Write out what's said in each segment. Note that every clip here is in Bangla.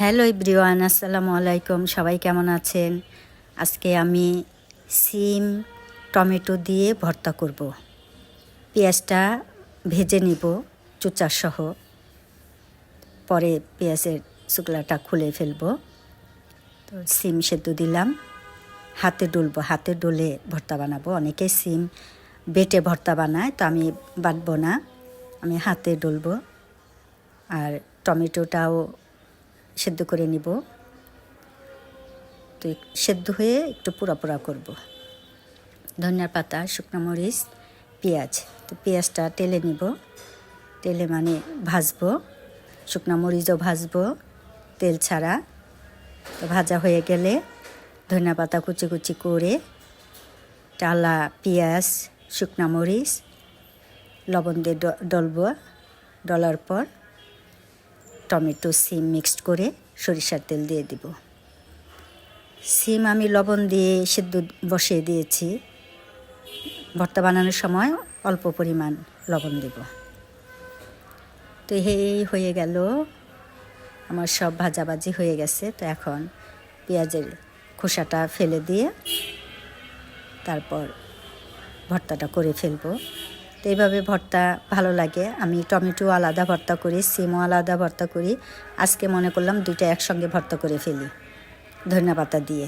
হ্যালো ইব্রিওয়ান আসসালামু আলাইকুম। সবাই কেমন আছেন? আজকে আমি সিম, টমেটো দিয়ে ভর্তা করব। পেঁয়াজটা ভেজে নিব সহ পরে পেঁয়াজের শুকলাটা খুলে ফেলব। তো সিম সেদ্ধ দিলাম। হাতে ডলবো, হাতে ডলে ভর্তা বানাবো। অনেকে সিম বেটে ভর্তা বানায়, তো আমি বাটবো না। আমি হাতে ডলবো। আর টমেটোটাও সেদ্ধ করে নিব। তো সেদ্ধ হয়ে একটু পোড়া পোড়া করব। ধনিয়ার পাতা, শুকনো মরিচ, পেঁয়াজ। তো পেঁয়াজটা তেলে নিব। তেলে মানে ভাজবো। শুকনো মরিচও ভাজবো, তেল ছাড়া। তো ভাজা হয়ে গেলে ধনিয়া পাতা কুচি কুচি করে টালা পেঁয়াজ, শুকনো মরিচ, লবণ দিয়ে ডলবো। ডলার পর টমেটো, সিম মিক্সড করে সরিষার তেল দিয়ে দিব। সিম আমি লবণ দিয়ে সেদ্ধ বসিয়ে দিয়েছি। ভর্তা বানানোর সময় অল্প পরিমাণ লবণ দেব। তো এই হয়ে গেল। আমার সব ভাজাভাজি হয়ে গেছে। তো এখন পেঁয়াজের খোসাটা ফেলে দিয়ে তারপর ভর্তাটা করে ফেলব। তো এইভাবে ভর্তা ভালো লাগে। আমি টমেটো আলাদা ভর্তা করি, সিমও আলাদা ভর্তা করি। আজকে মনে করলাম দুইটা একসঙ্গে ভর্তা করে ফেলি, ধনিয়া পাতা দিয়ে।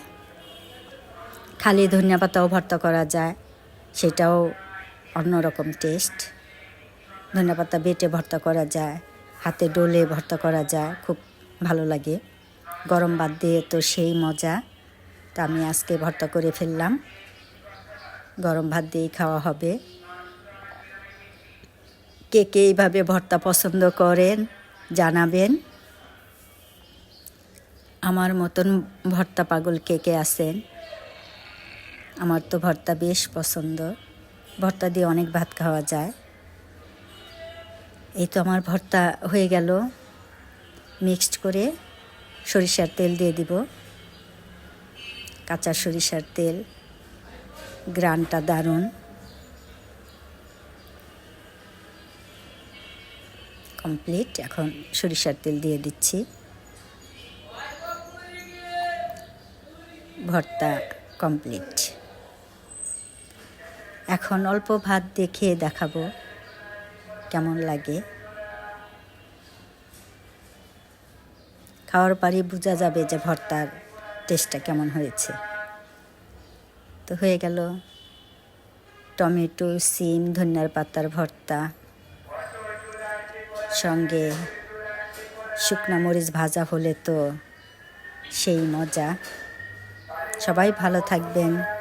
খালি ধনিয়া পাতাও ভর্তা করা যায়, সেটাও অন্যরকম টেস্ট ধনিয়া পাতা বেটে ভর্তা করা যায়, হাতে ডোলে ভর্তা করা যায়, খুব ভালো লাগে। গরম ভাত দিয়ে তো সেই মজা, তা আমি আজকে ভর্তা করে ফেললাম। গরম ভাত দিয়েই খাওয়া হবে। কে কে এইভাবে ভর্তা পছন্দ করেন জানাবেন। আমার মতন ভর্তা পাগল কে কে আছেন? আমার তো ভর্তা বেশ পছন্দ। ভর্তা দিয়ে অনেক ভাত খাওয়া যায়। এই তো আমার ভর্তা হয়ে গেল। মিক্সড করে সরিষার তেল দিয়ে দিব। কাঁচা সরিষার তেল। গ্রানটা দারুণ। কমপ্লিট এখন সরিষার তেল দিয়ে দিচ্ছি। ভর্তা কমপ্লিট এখন অল্প ভাত দিয়ে খেয়ে দেখাবো কেমন লাগে। খাওয়ার পরই বোঝা যাবে যে ভর্তার টেস্টটা কেমন হয়েছে। তো হয়ে গেল টমেটো, সিম, ধনিয়ার পাতার ভর্তা। সঙ্গে শুকনো মরিচ ভাজা হলে তো সেই মজা। সবাই ভালো থাকবেন।